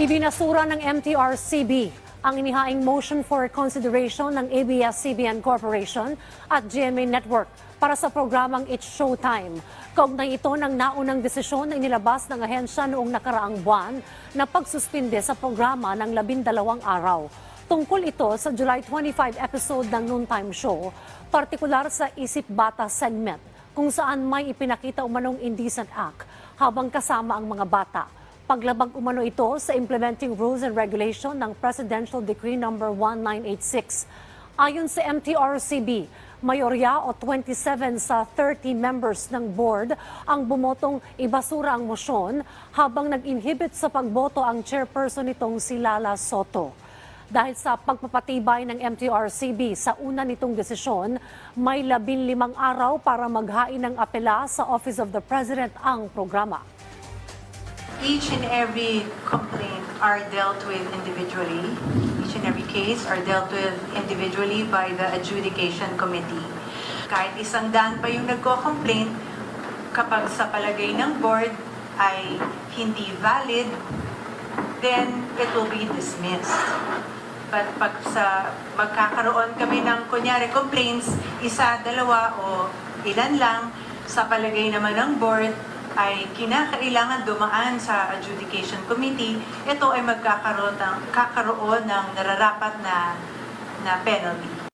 Ibinasura ng MTRCB ang inihaing motion for consideration ng ABS-CBN Corporation at GMA Network para sa programang It's Showtime. Kaugnay ito ng naunang desisyon na inilabas ng ahensya noong nakaraang buwan na pagsuspinde sa programa ng labindalawang araw. Tungkol ito sa July 25 episode ng Noontime Show, partikular sa Isip Bata segment kung saan may ipinakita umanong indecent act habang kasama ang mga bata. Paglabag umano ito sa Implementing Rules and Regulation ng Presidential Decree No. 1986. Ayon sa MTRCB, mayorya o 27 sa 30 members ng board ang bumotong ibasura ang mosyon habang nag-inhibit sa pagboto ang chairperson nitong si Lala Soto. Dahil sa pagpapatibay ng MTRCB sa una nitong desisyon, may labing limang araw para maghain ng apela sa Office of the President ang programa. Each and every complaint are dealt with individually. Each and every case are dealt with individually by the adjudication committee. Kahit isang daan pa yung nagko-complaint, kapag sa palagay ng board ay hindi valid, then it will be dismissed. But pag sa magkakaroon kami ng kunyari complaints, isa, dalawa o ilan lang, sa palagay naman ng board ay kinakailangan dumaan sa adjudication committee, ito ay magkakaroon ng, kakaroon ng nararapat na, na penalty.